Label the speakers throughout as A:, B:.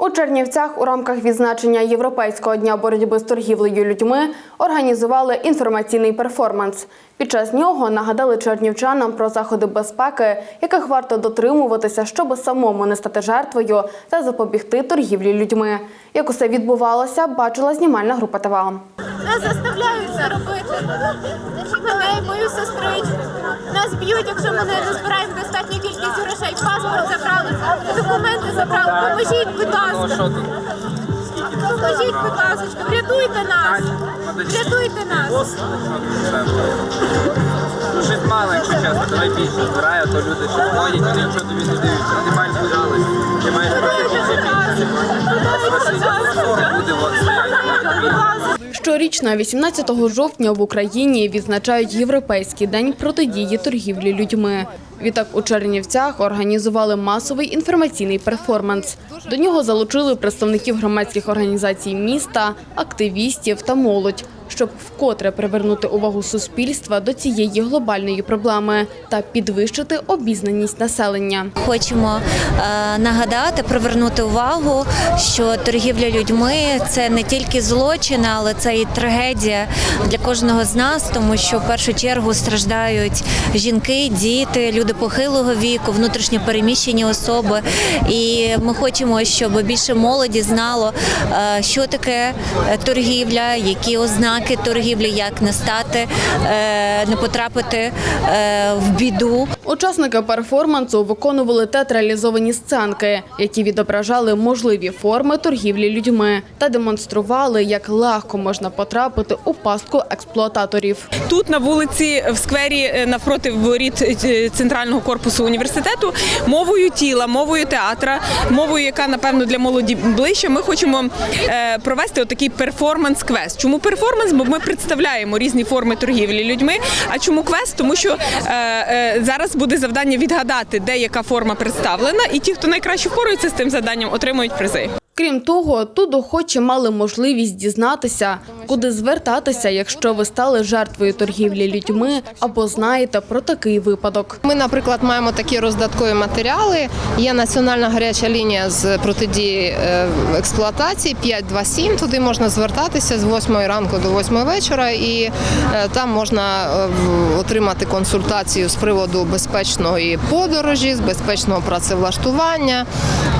A: У Чернівцях у рамках відзначення Європейського дня боротьби з торгівлею людьми організували інформаційний перформанс. Під час нього нагадали чернівчанам про заходи безпеки, яких варто дотримуватися, щоб самому не стати жертвою та запобігти торгівлі людьми. Як усе відбувалося, бачила знімальна група ТВА.
B: Нас заставляють це робити. Мене і мою сестричку. Нас б'ють, якщо ми не збираємо достатню документи забрали. Поможіть, будь ласка. Поможіть, будь ласка, врятуйте нас. Врятуйте нас.
C: Жить мало, якщо чесно, давай більше збирає, а то люди що ходять, вони нічого тобі не дивляться, вони мають
A: Щорічно, 18 жовтня в Україні відзначають Європейський день протидії торгівлі людьми. Відтак у Чернівцях організували масовий інформаційний перформанс. До нього залучили представників громадських організацій міста, активістів та молодь, щоб вкотре привернути увагу суспільства до цієї глобальної проблеми та підвищити обізнаність населення.
D: Хочемо е, нагадати, привернути увагу, що торгівля людьми це не тільки злочин, але це і трагедія для кожного з нас, тому що в першу чергу страждають жінки, діти, люди похилого віку, внутрішньо переміщені особи. І ми хочемо, щоб більше молоді знало, е, що таке торгівля, які ознаки торгівлі, як не стати, е, не потрапити е, в біду.
A: Учасники перформансу виконували театралізовані сценки, які відображали можливі форми торгівлі людьми та демонстрували, як легко можна потрапити у пастку експлуататорів.
E: Тут на вулиці в сквері е, навпроти воріт е, центрального корпусу університету мовою тіла, мовою театра, мовою, яка напевно для молоді ближче. Ми хочемо е, провести отакий перформанс-квест. Чому перформанс? Бо ми представляємо різні форми торгівлі людьми. А чому квест? Тому що зараз буде завдання відгадати, де яка форма представлена, і ті, хто найкраще впорується з тим завданням, отримують призи.
A: Крім того, тут охочі мали можливість дізнатися, куди звертатися, якщо ви стали жертвою торгівлі людьми або знаєте про такий випадок.
F: Ми, наприклад, маємо такі роздаткові матеріали. Є національна гаряча лінія з протидії е, експлуатації 527. Туди можна звертатися з 8 ранку до 8 вечора, і е, там можна е, отримати консультацію з приводу безпечної подорожі, з безпечного працевлаштування,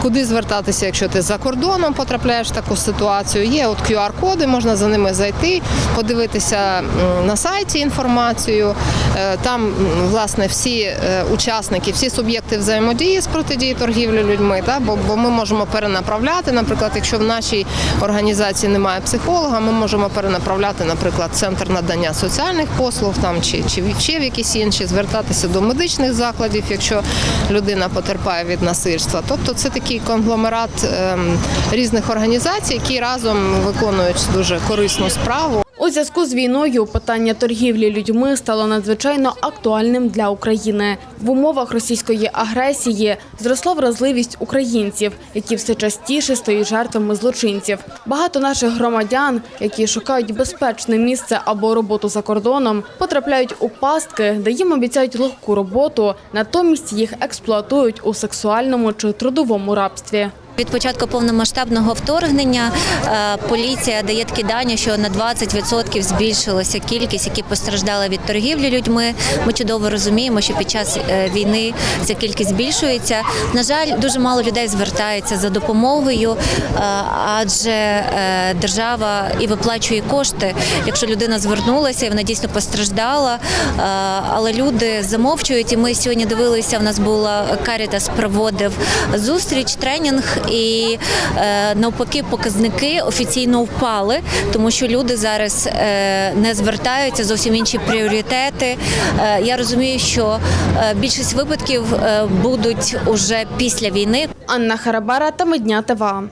F: куди звертатися, якщо ти за кордоном потрапляєш в таку ситуацію. Є от QR-коди, можна за ними зайти, подивитися на сайті інформацію. Е, Там власне всі е, учасники, всі суб'єкти взаємодії з протидії торгівлі людьми. Та? Бо, ми можемо перенаправляти. Наприклад, якщо в нашій організації немає психолога, ми можемо перенаправляти, наприклад, центр надання соціальних послуг там чи, чи ще в якісь інші, звертатися до медичних закладів, якщо людина потерпає від насильства. Тобто це такий конгломерат ем, різних організацій, які разом виконують дуже корисну справу.
A: У зв'язку з війною питання торгівлі людьми стало надзвичайно актуальним для України. В умовах російської агресії зросла вразливість українців, які все частіше стають жертвами злочинців. Багато наших громадян, які шукають безпечне місце або роботу за кордоном, потрапляють у пастки, де їм обіцяють легку роботу, натомість їх експлуатують у сексуальному чи трудовому рабстві.
D: Від початку повномасштабного вторгнення е, поліція дає такі дані, що на 20% збільшилася кількість, які постраждали від торгівлі людьми. Ми чудово розуміємо, що під час е, війни ця кількість збільшується. На жаль, дуже мало людей звертається за допомогою, е, адже держава і виплачує кошти, якщо людина звернулася і вона дійсно постраждала. Але люди замовчують. І ми сьогодні дивилися. В нас була Карітас проводив зустріч, тренінг, і е, навпаки, показники офіційно впали, тому що люди зараз е, не звертаються зовсім інші пріоритети. Е, я розумію, що більшість випадків будуть уже після війни.
A: Анна Харабара та Медня ТВА.